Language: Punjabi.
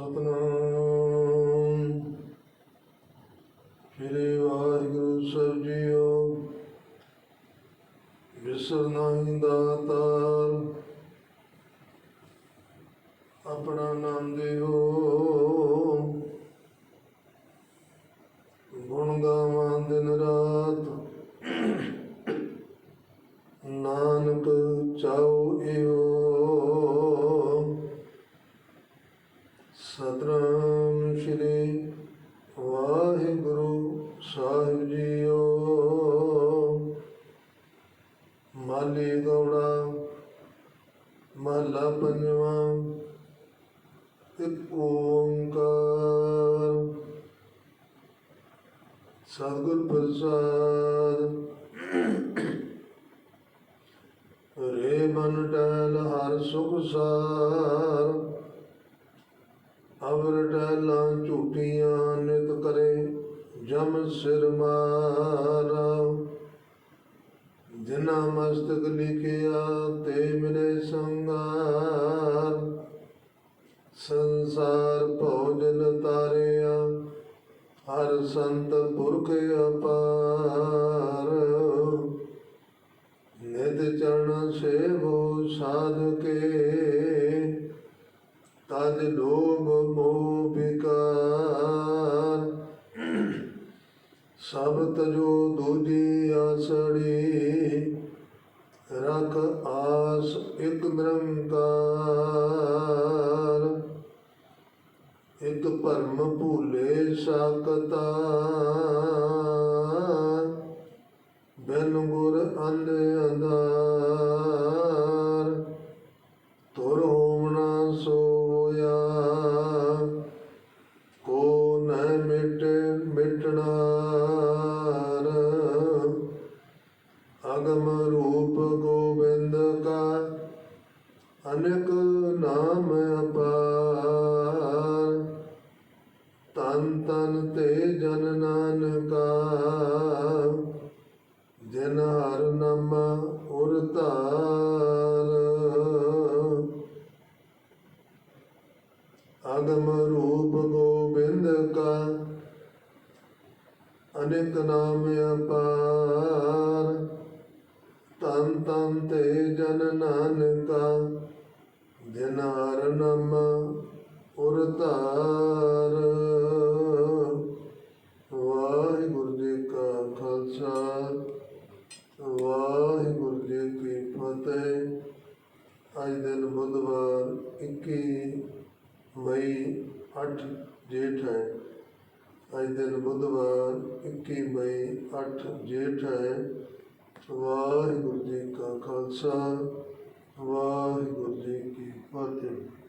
ਸਤਨਾਮ। ਸ੍ਰੀ ਵਾਹਿਗੁਰੂ ਸਾਹਿਬ ਜੀਓ। ਵਿਸਰ ਨਹੀਂ ਦਾਤਾਰ। ਆਪਣਾ ਨਾਮ ਦਿਓ ਗੁਣ ਗਾਵਾਂ ਦਿਨ ਰਾਤ। ਨਾਨਕ ਚਾਉ ਏਓ ਸਤਨਾਮ ਸ਼੍ਰੀ ਵਾਹਿਗੁਰੂ ਸਾਹਿਬ ਜੀਓ। ਮਾਲੀ ਗੌੜਾ ਮਹਲਾ ਪੰਜਵਾਂ, ਇੱਕ ਓੰਕਾਰ। ਸਤਿਗੁਰ ਪ੍ਰਸਾਦ। ਰੇ ਮਨ ਟਹਿਲ ਹਰ ਸੁਖ ਸਾਰ। ਅਵਰ ਟਹਿਲਾਂ ਝੂਠੀਆਂ ਨਿਤ ਜਮ ਸਿਰ ਮਾਰਾ। ਜਿਨਾ ਮਸਤਕ ਲਿਖਿਆ ਤੇ ਮਿਲੇ ਸੰਗਾਰ ਸੰਸਾਰ ਭੋਜਨ ਤਾਰਿਆ, ਹਰ ਸੰਤ ਪੁਰਖ ਅਪਾਰ। ਨਿਤ ਚਰਨ ਸੇਵੋ ਸਾਧ ਕੇ ਤਜ ਲੋਭ ਮੋਹ ਸਭ ਤਜੋ ਦੂਜੀ ਆਸੜੀ, ਰਖ ਆਸ ਇਕ ਨਿਰੰਕਾਰ। ਇਕ ਭਰਮ ਭੂਲੇ ਸਕਤਾ ਬਿਨ ਗੁਰ ਅੰਧ ਅੰਧਾਰ। ਤੁਰ ਹੋਵਣਾ ਸੋਇਆ। ਕੋ ਨ ਮਿਟ ਮਿਟਣਾਰ ਅਨੇਕ ਨਾਮ ਅਪਾਰ। ਤਨ ਤਨ ਤੇ ਜਨ ਨਾਨਕਾ। ਜਨ ਹਰ ਨਾਮ ਉਰ ਧਾਰ। ਅਗਮ ਰੂਪ ਗੋਬਿੰਦ ਕਾ। ਅਨੇਕ ਨਾਮ ਅਪਾਰ। ਤਨ ਤਨ ਤੇ ਜਨ ਨਾਨਕਾ। ਜਿਨ ਹਰ ਨਾਮ ਉਰ ਧਾਰ ਵਾਹਿਗੁਰੂ ਜੀ ਕਾ ਖਾਲਸਾ, ਵਾਹਿਗੁਰੂ ਜੀ ਕੀ ਫਤਿਹ। ਅੱਜ ਦਿਨ ਬੁੱਧਵਾਰ 21 ਮਈ 8 ਜੇਠ ਹੈ। ਅੱਜ ਦਿਨ ਬੁੱਧਵਾਰ 21 ਮਈ 8 ਜੇਠ ਹੈ। ਵਾਹਿਗੁਰੂ ਜੀ ਕਾ ਖਾਲਸਾ ਵਾਹਿਗੁਰੂ ਜੀ ਕੀ ਫਤਿਹ।